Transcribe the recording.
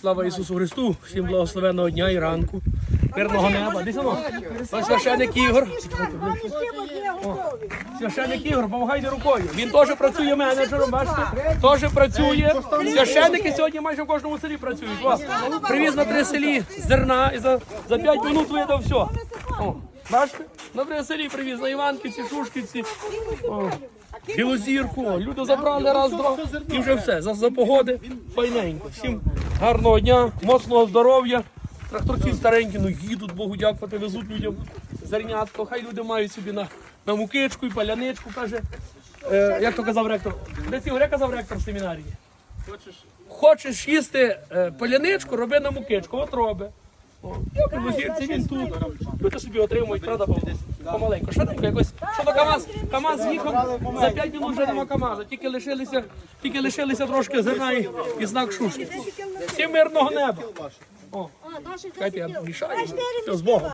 Слава Ісусу Христу! Всім благословенного дня і ранку. Мирного неба. Десь воно. Ось священник Ігор. Священник Ігор, помагайте рукою. Він теж працює менеджером, бачите? Теж працює. Священники сьогодні майже в кожному селі працюють. Вас привіз на три селі зерна і за, за 5 минут видав все. О, бачите? На три селі привіз на Іванківці, Шушківці. О. Білозірку, люди забрали раз, два і вже все. За, за погоди файненько. Всім гарного дня, моцного здоров'я. Тракторці старенькі, ну їдуть, Богу дякувати, везуть людям зернятко. Хай люди мають собі на, на мукичку і паляничку, каже. Е, як то казав ректор? Де ці казав ректор в семінарії? Хочеш їсти е, паляничку, роби на мукичку, от роби. О, я він тут. Люди собі отримують, правда, десь помаленьку. Швиденько якось. Що то КАМАЗ? КАМАЗ їхав, за 5 минут вже нема КАМАЗа. Тільки лишилися, тільки лишилися трошки зерна і, і знак шушки. Всім мирного неба. О, хай я мішаю. Все, з Богом.